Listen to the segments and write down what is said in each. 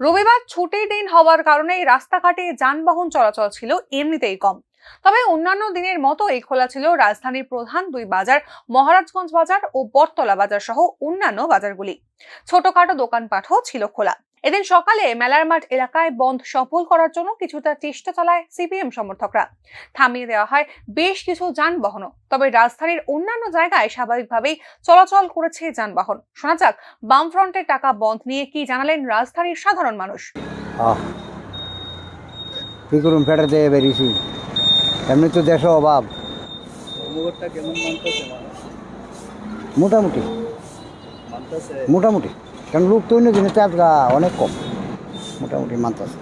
রবিবার ছুটির দিন হওয়ার কারণে রাস্তাঘাটে যানবাহন চলাচল ছিল এমনিতেই কম। তবে অন্যান্য দিনের মতো এই খোলা ছিল রাজধানীর প্রধান দুই বাজার, মহারাজগঞ্জ বাজার ও বটতলা বাজার সহ অন্যান্য বাজারগুলি। ছোটখাটো দোকানপাটও ছিল খোলা। এদিন সকালে মেলার মাঠ এলাকায় বন্ধ সফল করার জন্য কিছুটা চেষ্টা চালায় সিপিএম সমর্থকরা। থামিয়ে দেওয়া হয় বেশ কিছু যানবাহনও তবে রাজধানীর অন্যান্য জায়গায় স্বাভাবিকভাবেই চলাচল করেছে যানবাহন। শোনা যাক বামফ্রন্টের টাকা বন্ধ নিয়ে কি জানালেন রাজধানীর সাধারণ মানুষ। বেরিয়েছি। এমনি তো দেশে অভাব। মোটামুটি। মোটামুটি। কারণ লোক তো অন্য জিনিসটা আজকে অনেক কম মোটামুটি মানতেছে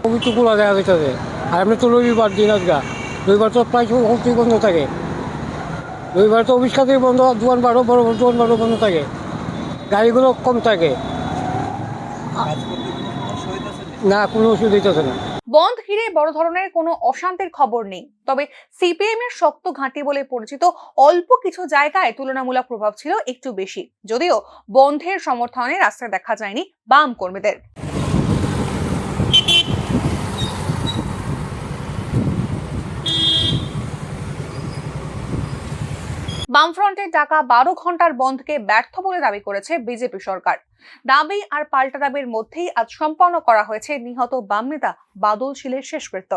খুবই তো খোলা দেখা গেছে আর এমনি তো রবিবার দিন আজগা রবিবার তো প্রায় সবচেয়ে বন্ধ থাকে। রবিবার তো অফিস খাতেই বন্ধ দোকান বারো বড় বড় দোকান বারো বন্ধ থাকে। গাড়িগুলো কম থাকে। না কোনো অসুবিধা হইতেছে না। বন্ধ ঘিরে বড় ধরনের কোনো অশান্তির খবর নেই। তবে সিপিএম এর শক্ত ঘাঁটি বলে পরিচিত অল্প কিছু জায়গায় তুলনামূলক প্রভাব ছিল একটু বেশি। যদিও বন্ধের সমর্থনে রাস্তায় দেখা যায়নি বাম কর্মীদের। বামফ্রন্টের ডাকা বারো ঘণ্টার বন্ধকে ব্যর্থ বলে দাবি করেছে বিজেপি সরকার। দাবি আর পাল্টা দাবির মধ্যেই আজ সম্পন্ন করা হয়েছে নিহত বাম নেতা বাদল শীলের শেষকৃত্য।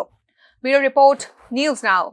Bureau report, news now.